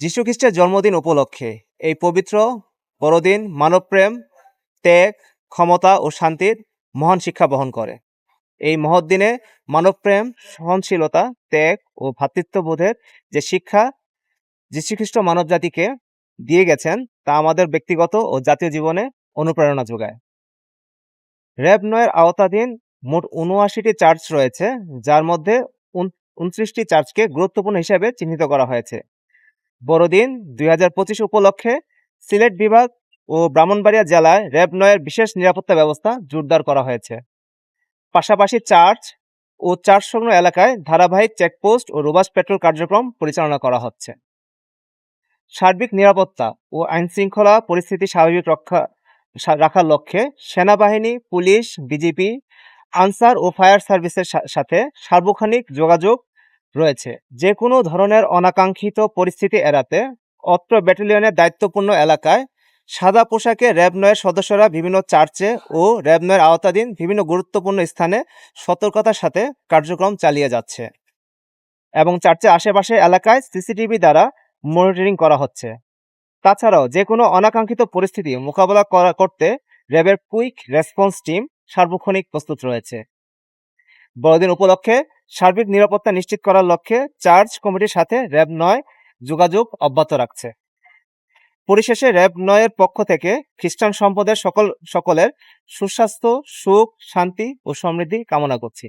যীশুখ্রিস্টের জন্মদিন উপলক্ষে এই পবিত্র বড়দিন মানবপ্রেম, ত্যাগ, ক্ষমতা ও শান্তির মহান শিক্ষা বহন করে। এই মহৎ দিনে মানবপ্রেম, সহনশীলতা, ত্যাগ ও ভ্রাতৃত্ববোধের যে শিক্ষা যীশুখ্রিস্ট মানবজাতিকে দিয়ে গেছেন, তা আমাদের ব্যক্তিগত ও জাতীয় জীবনে অনুপ্রেরণা যোগায়। র্যাব নয়ের আওতাধীন মোট উনআশিটি চার্চ রয়েছে, যার মধ্যে উনত্রিশটি চার্চকে গুরুত্বপূর্ণ হিসেবে চিহ্নিত করা হয়েছে। বড়দিন দুই হাজার পঁচিশ উপলক্ষে সিলেট বিভাগ ও ব্রাহ্মণবাড়িয়া জেলায় র্যাব নয়ের বিশেষ নিরাপত্তা ব্যবস্থা জোরদার করা হয়েছে। পাশাপাশি চার্চ ও চার্চ সংলগ্ন এলাকায় ধারাবাহিক চেকপোস্ট ও রোবাস পেট্রোল কার্যক্রম পরিচালনা করা হচ্ছে। সার্বিক নিরাপত্তা ও আইন শৃঙ্খলা পরিস্থিতি স্বাভাবিক রক্ষা রাখার লক্ষ্যে সেনাবাহিনী, পুলিশ বিজিপি আনসার ও ফায়ার সার্ভিসের সাথে সার্বক্ষণিক যোগাযোগ রয়েছে। যে কোনো ধরনের অনাকাঙ্ক্ষিত পরিস্থিতি এড়াতে অত্র ব্যাটালিয়নের দায়িত্বপূর্ণ এলাকায় সাদা পোশাকে র্যাব নয়ের সদস্যরা বিভিন্ন চার্চে ও র্যাব নয়ের আওতাধীন বিভিন্ন গুরুত্বপূর্ণ স্থানে সতর্কতার সাথে কার্যক্রম চালিয়ে যাচ্ছে এবং চার্চের আশেপাশে এলাকায় সিসিটিভি দ্বারা মনিটরিং করা হচ্ছে। তাছাড়াও যে কোনো অনাকাঙ্ক্ষিত পরিস্থিতি মোকাবেলা করা করতে র্যাবের কুইক রেসপন্স টিম সার্বক্ষণিক প্রস্তুত রয়েছে। বড়দিন উপলক্ষে সার্বিক নিরাপত্তা নিশ্চিত করার লক্ষ্যে চার্জ কমিটির সাথে র্যাব নয় যোগাযোগ অব্যাহত রাখছে। পরিশেষে র্যাব নয়ের পক্ষ থেকে খ্রিস্টান সম্পদের সকল, সকলের সুস্বাস্থ্য, সুখ, শান্তি ও সমৃদ্ধি কামনা করছি।